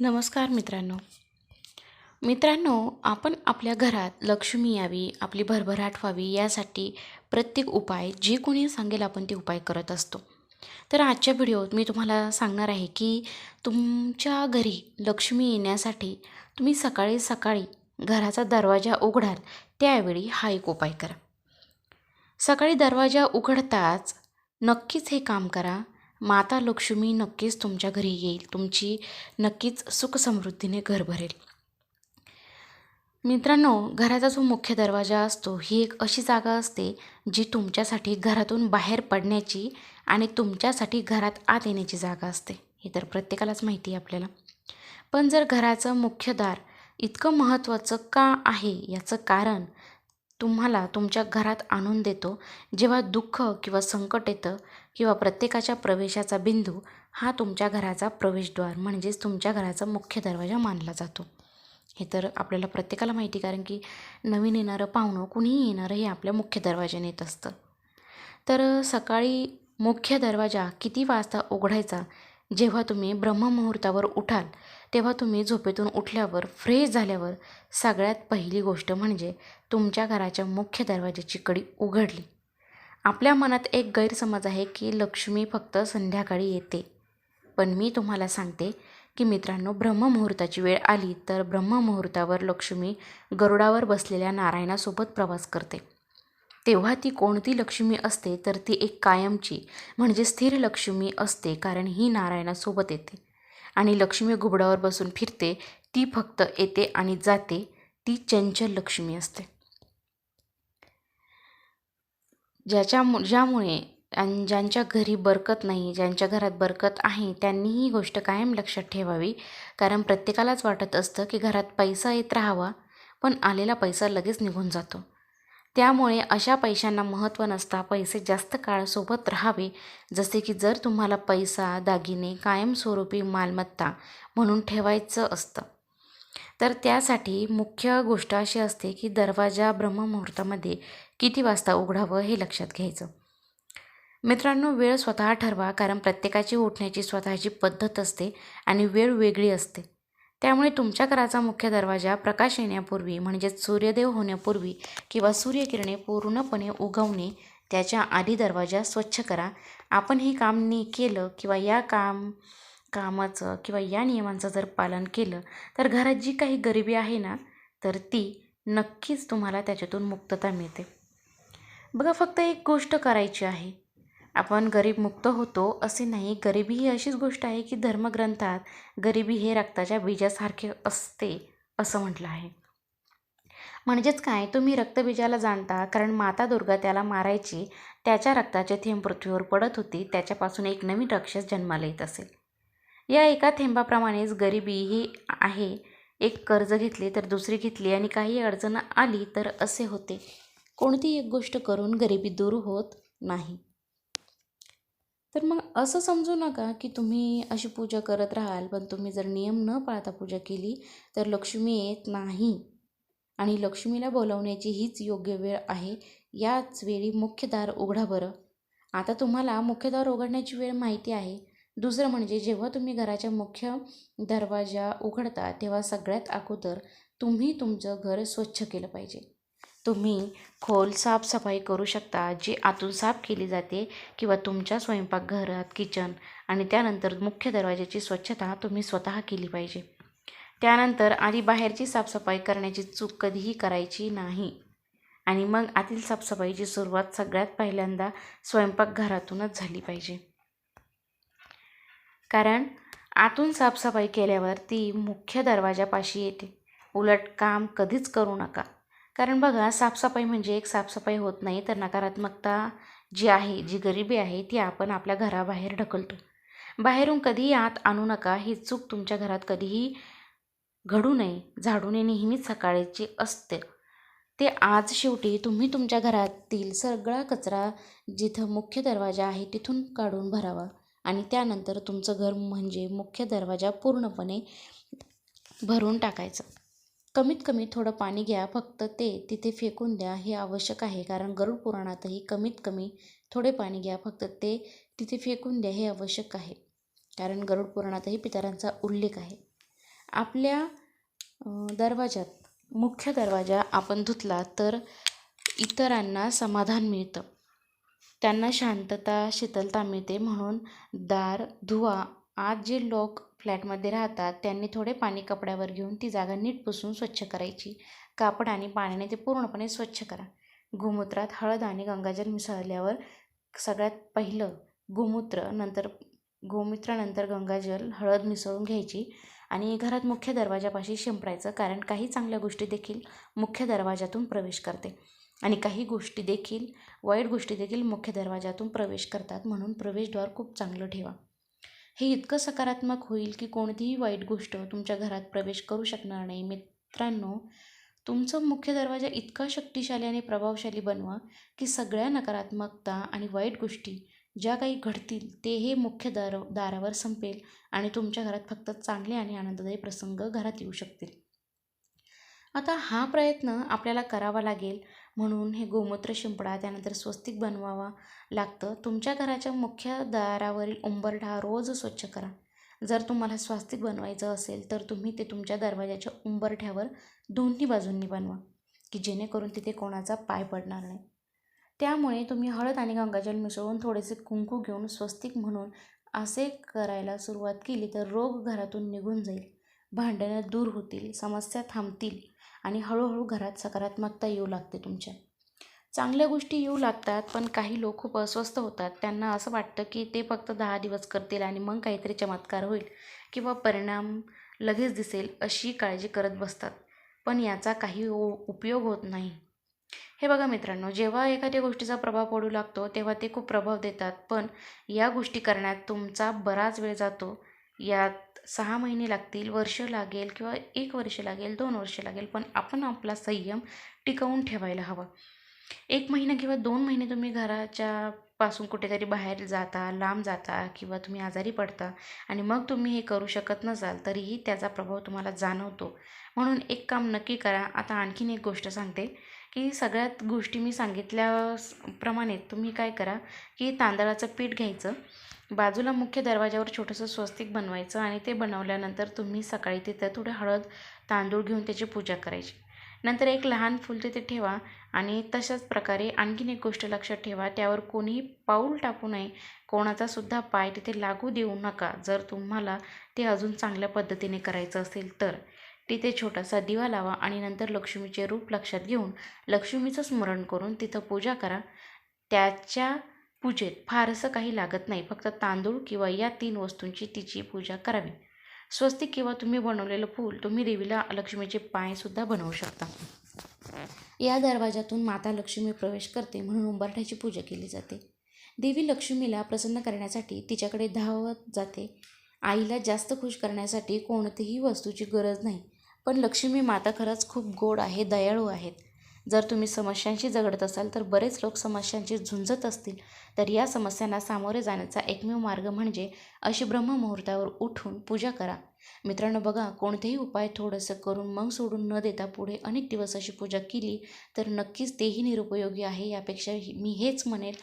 नमस्कार मित्रांनो. मित्रांनो आपण आपल्या घरात लक्ष्मी यावी आपली भरभराट व्हावी यासाठी प्रत्येक उपाय जे कोणी सांगेल आपण ते उपाय करत असतो. तर आजच्या व्हिडिओत मी तुम्हाला सांगणार आहे की तुमच्या घरी लक्ष्मी येण्यासाठी तुम्ही सकाळी सकाळी घराचा दरवाजा उघडाल त्यावेळी हा एक उपाय करा. सकाळी दरवाजा उघडताच नक्कीच हे काम करा. माता लक्ष्मी नक्कीच तुमच्या घरी येईल. तुमची नक्कीच सुखसमृद्धीने घर भरेल. मित्रांनो घराचा जो मुख्य दरवाजा असतो ही एक अशी जागा असते जी तुमच्यासाठी घरातून बाहेर पडण्याची आणि तुमच्यासाठी घरात आत येण्याची जागा असते. हे तर प्रत्येकालाच माहिती आहे आपल्याला. पण जर घराचं मुख्य दार इतकं महत्त्वाचं का आहे याचं कारण तुम्हाला तुमच्या घरात आणून देतो. जेव्हा दुःख किंवा संकट येतं किंवा प्रत्येकाच्या प्रवेशाचा बिंदू हा तुमच्या घराचा प्रवेशद्वार म्हणजेच तुमच्या घराचा मुख्य दरवाजा मानला जातो. हे तर आपल्याला प्रत्येकाला माहिती कारण की नवीन येणारं पाहुणं कुणीही येणारं हे आपल्या मुख्य दरवाजाने येत असतं. तर सकाळी मुख्य दरवाजा किती वाजता उघडायचा? जेव्हा तुम्ही ब्रह्ममुहूर्तावर उठाल तेव्हा तुम्ही झोपेतून उठल्यावर फ्रेश झाल्यावर सगळ्यात पहिली गोष्ट म्हणजे तुमच्या घराच्या मुख्य दरवाजाची कडी उघडली. आपल्या मनात एक गैरसमज आहे की लक्ष्मी फक्त संध्याकाळी येते. पण मी तुम्हाला सांगते की मित्रांनो ब्रह्ममुहूर्ताची वेळ आली तर ब्रह्ममुहूर्तावर लक्ष्मी गरुडावर बसलेल्या नारायणासोबत प्रवास करते. तेव्हा ती कोणती लक्ष्मी असते तर ती एक कायमची म्हणजे स्थिर लक्ष्मी असते कारण ही नारायणासोबत येते. आणि लक्ष्मी घुबडावर बसून फिरते ती फक्त येते आणि जाते ती चंचल लक्ष्मी असते. ज्याच्या ज्यामुळे आणि ज्यांच्या घरी बरकत नाही ज्यांच्या घरात बरकत आहे त्यांनी ही गोष्ट कायम लक्षात ठेवावी. कारण प्रत्येकालाच वाटत असतं की घरात पैसा येत राहावा पण आलेला पैसा लगेच निघून जातो. त्यामुळे अशा पैशांना महत्त्व नसता. पैसे जास्त काळ सोबत राहावे. जसे की जर तुम्हाला पैसा दागिने कायमस्वरूपी मालमत्ता म्हणून ठेवायचं असतं. तर त्यासाठी मुख्य गोष्ट अशी असते की दरवाजा ब्रह्ममुहूर्तामध्ये किती वाजता उघडावं हे लक्षात घ्यायचं. मित्रांनो वेळ स्वतः ठरवा कारण प्रत्येकाची उठण्याची स्वतःची पद्धत असते आणि वेळ वेगळी असते. त्यामुळे तुमच्या घराचा मुख्य दरवाजा प्रकाश येण्यापूर्वी म्हणजेच सूर्यदेव होण्यापूर्वी किंवा सूर्यकिरणे पूर्णपणे उगवणे त्याच्या आधी दरवाजा स्वच्छ करा. आपण हे काम नी केलं किंवा या काम कामाचं किंवा या नियमांचं जर पालन केलं तर घरात जी काही गरिबी आहे ना तर ती नक्कीच तुम्हाला त्याच्यातून मुक्तता मिळते. बघा फक्त एक गोष्ट करायची आहे. आपण गरीब मुक्त होतो असे नाही. गरिबी ही अशीच गोष्ट आहे की धर्मग्रंथात गरिबी हे रक्ताच्या बीजासारखे असते असं म्हटलं आहे. म्हणजेच काय? तुम्ही रक्तबीजाला जाणता कारण माता दुर्गा त्याला मारायची त्याच्या रक्ताचे थेंब पृथ्वीवर पडत होती त्याच्यापासून एक नवीन राक्षस जन्माला येत असेल. या एका थेंबाप्रमाणेच गरिबी ही आहे. एक कर्ज घेतले तर दुसरी घेतली आणि काही अडचण आली तर असे होते. कोणती एक गोष्ट करून गरिबी दूर होत नाही. तर मग असं समजू नका की तुम्ही अशी पूजा करत राहाल पण तुम्ही जर नियम न पाळता पूजा केली तर लक्ष्मी येत नाही. आणि लक्ष्मीला बोलवण्याची हीच योग्य वेळ आहे. याच वेळी मुख्य दार उघडा बरं. आता तुम्हाला मुख्य दार उघडण्याची वेळ माहिती आहे. दुसरं म्हणजे जेव्हा तुम्ही घराच्या मुख्य दरवाजा उघडता तेव्हा सगळ्यात अगोदर तुम्ही तुमचं घर स्वच्छ केलं पाहिजे. तुम्ही खोल साफसफाई करू शकता जी आतून साफ केली जाते किंवा तुमच्या स्वयंपाकघरात किचन आणि त्यानंतर मुख्य दरवाजाची स्वच्छता तुम्ही स्वतः केली पाहिजे. त्यानंतर आधी बाहेरची साफसफाई करण्याची चूक कधीही करायची नाही. आणि मग आतील साफसफाईची सुरुवात सगळ्यात पहिल्यांदा स्वयंपाकघरातूनच झाली पाहिजे. कारण आतून साफसफाई केल्यावर ती मुख्य दरवाजापाशी येते. उलट काम कधीच करू नका. कारण बघा साफसफाई म्हणजे एक साफसफाई होत नाही तर नकारात्मकता जी आहे जी गरिबी आहे ती आपण आपल्या घराबाहेर ढकलतो. बाहेरून कधीही आत आणू नका ही चूक तुमच्या घरात कधीही घडू नये. झाडूने नेहमीच सकाळची असते. ते आज शेवटी तुम्ही तुमच्या घरातील सगळा कचरा जिथं मुख्य दरवाजा आहे तिथून काढून भरावा. आणि त्यानंतर तुमचं घर म्हणजे मुख्य दरवाजा पूर्णपणे भरून टाकायचं. कमीत कमी थोडं पाणी घ्या फक्त ते तिथे फेकून द्या हे आवश्यक आहे. कारण गरुड पुराणातही कमीत कमी थोडे पाणी घ्या फक्त ते तिथे फेकून द्या हे आवश्यक आहे. कारण गरुड पुराणातही पितरांचा उल्लेख आहे. आपल्या दरवाजात मुख्य दरवाजा आपण धुतला तर इतरांना समाधान मिळतं. त्यांना शांतता शीतलता मिळते. म्हणून दार धुवा आज जे लोक फ्लॅटमध्ये राहतात त्यांनी थोडे पाणी कपड्यावर घेऊन ती जागा नीट पुसून स्वच्छ करायची. कापड आणि पाण्याने ते पूर्णपणे स्वच्छ करा. गोमूत्रात हळद आणि गंगाजल मिसळल्यावर सगळ्यात पहिलं गोमूत्र नंतर गोमूत्रानंतर गंगाजल हळद मिसळून घ्यायची आणि घरात मुख्य दरवाजापाशी शिंपडायचं कारण काही चांगल्या गोष्टी देखील मुख्य दरवाजातून प्रवेश करते. आणि काही गोष्टी देखील वाईट गोष्टी देखील मुख्य दरवाजातून प्रवेश करतात म्हणून प्रवेशद्वार खूप चांगलं ठेवा. हे इतकं सकारात्मक होईल की कोणतीही वाईट गोष्ट तुमच्या घरात प्रवेश करू शकणार नाही. मित्रांनो तुमचं मुख्य दरवाजा इतका शक्तिशाली आणि प्रभावशाली बनवा की सगळ्या नकारात्मकता आणि वाईट गोष्टी ज्या काही घडतील ते हे मुख्य दार दारावर संपेल आणि तुमच्या घरात फक्त चांगले आणि आनंददायी प्रसंग घरात येऊ शकतील. आता हा प्रयत्न आपल्याला करावा लागेल म्हणून हे गोमूत्र शिंपडा त्यानंतर स्वस्तिक बनवावा लागतं. तुमच्या घराच्या मुख्य दारावरील उंबरठा रोज स्वच्छ करा. जर तुम्हाला स्वास्तिक बनवायचं असेल तर तुम्ही ते तुमच्या दरवाजाच्या उंबरठ्यावर दोन्ही बाजूंनी बनवा की जेणेकरून तिथे कोणाचा पाय पडणार नाही. त्यामुळे तुम्ही हळद आणि गंगाजल मिसळून थोडेसे कुंकू घेऊन स्वस्तिक म्हणून असे करायला सुरुवात केली तर रोग घरातून निघून जाईल. भांडणं दूर होतील समस्या थांबतील आणि हळूहळू घरात सकारात्मकता येऊ लागते तुमच्या. चांगल्या गोष्टी येऊ लागतात पण काही लोक खूप अस्वस्थ होतात. त्यांना असं वाटतं की ते फक्त दहा दिवस करतील आणि मग काहीतरी चमत्कार होईल किंवा परिणाम लगेच दिसेल अशी काळजी करत बसतात. पण याचा काही उपयोग होत नाही. हे बघा मित्रांनो जेव्हा एखाद्या गोष्टीचा प्रभाव पडू लागतो तेव्हा ते खूप प्रभाव देतात. पण या गोष्टी करण्यात तुमचा बराच वेळ जातो. यात सहा महिने लागतील वर्ष लागेल किंवा एक वर्ष लागेल दोन वर्ष लागेल पण आपण आपला संयम टिकवून ठेवायला हवा. एक महिना किंवा दोन महिने तुम्ही घराच्या पासून कुठेतरी बाहेर जाता लांब जाता किंवा तुम्ही आजारी पडता आणि मग तुम्ही हे करू शकत नसाल तरीही त्याचा प्रभाव तुम्हाला जाणवतो. म्हणून एक काम नक्की करा. आता आणखीन एक गोष्ट सांगते की सगळ्यात गोष्टी मी सांगितल्याप्रमाणे तुम्ही काय करा की तांदळाचं पीठ घ्यायचं. बाजूला मुख्य दरवाजावर छोटंसं स्वस्तिक बनवायचं आणि ते बनवल्यानंतर तुम्ही सकाळी तिथं थोडं हळद तांदूळ घेऊन त्याची पूजा करायची. नंतर एक लहान फूल तिथे ठेवा आणि तशाच प्रकारे आणखीन एक गोष्ट लक्षात ठेवा त्यावर कोणीही पाऊल टाकू नये. कोणाचासुद्धा पाय तिथे लागू देऊ नका. जर तुम्हाला ते अजून चांगल्या पद्धतीने करायचं असेल तर. तिथे छोटासा दिवा लावा आणि नंतर लक्ष्मीचे रूप लक्षात घेऊन लक्ष्मीचं स्मरण करून तिथं पूजा करा. त्याच्या पूजेत फारसं काही लागत नाही. फक्त तांदूळ किंवा या तीन वस्तूंची तिची पूजा करावी. स्वस्तिक किंवा तुम्ही बनवलेलं फूल तुम्ही देवीला लक्ष्मीचे पायसुद्धा बनवू शकता. या दरवाजातून माता लक्ष्मी प्रवेश करते म्हणून उंबरठ्याची पूजा केली जाते. देवी लक्ष्मीला प्रसन्न करण्यासाठी तिच्याकडे धावत जाते. आईला जास्त खुश करण्यासाठी कोणतीही वस्तूची गरज नाही. पण लक्ष्मी माता खरंच खूप गोड आहे दयाळू आहेत. जर तुम्ही समस्यांशी झगडत असाल तर बरेच लोक समस्यांशी झुंजत असतील. तर या समस्यांना सामोरे जाण्याचा एकमेव मार्ग म्हणजे अशी ब्रह्ममुहूर्तावर उठून पूजा करा. मित्रांनो बघा कोणतेही उपाय थोडंसं करून मग सोडून न देता पुढे अनेक दिवस अशी पूजा केली तर नक्कीच तेही निरुपयोगी आहे. यापेक्षा मी हेच म्हणेल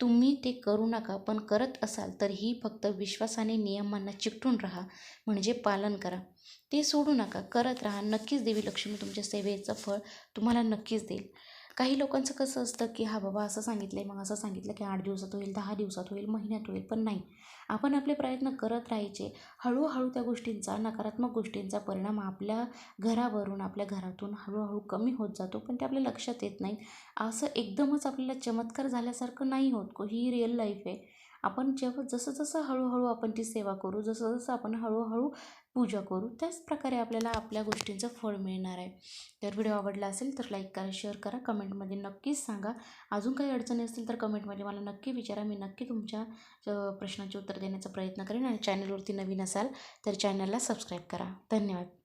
तुम्ही ते करू नका पण करत असाल तर ही फक्त विश्वासाने नियमांना चिकटून राहा म्हणजे पालन करा. ते सोडू नका करत राहा. नक्कीच देवी लक्ष्मी तुमच्या सेवेचं फळ तुम्हाला नक्कीच देईल. काही लोकांचं कसं असतं की हा बाबा असं सांगितलं आहे मग असं सांगितलं की आठ दिवसात होईल दहा दिवसात होईल महिन्यात होईल. पण नाही. आपण आपले प्रयत्न करत राहायचे. हळूहळू त्या गोष्टींचा नकारात्मक गोष्टींचा परिणाम आपल्या घरावरून आपल्या घरातून हळूहळू कमी होत जातो पण ते आपल्या लक्षात येत नाही. असं एकदमच आपल्याला चमत्कार झाल्यासारखं नाही होत. ही रिअल लाईफ आहे. आपण जेव्हा जसं जसं हळूहळू आपण ती सेवा करू जसं जसं आपण हळूहळू पूजा करू. त्याच प्रकारे आपल्याला आपल्या गोष्टींचं फळ मिळणार आहे. तर व्हिडिओ आवडला असेल तर लाईक करा शेअर करा कमेंटमध्ये नक्कीच सांगा. अजून काही अडचणी असतील तर कमेंटमध्ये मला नक्की विचारा. मी नक्की तुमच्या प्रश्नाचे उत्तर देण्याचा प्रयत्न करेन आणि चॅनलवरती नवीन असाल तर चॅनलला सबस्क्राईब करा. धन्यवाद.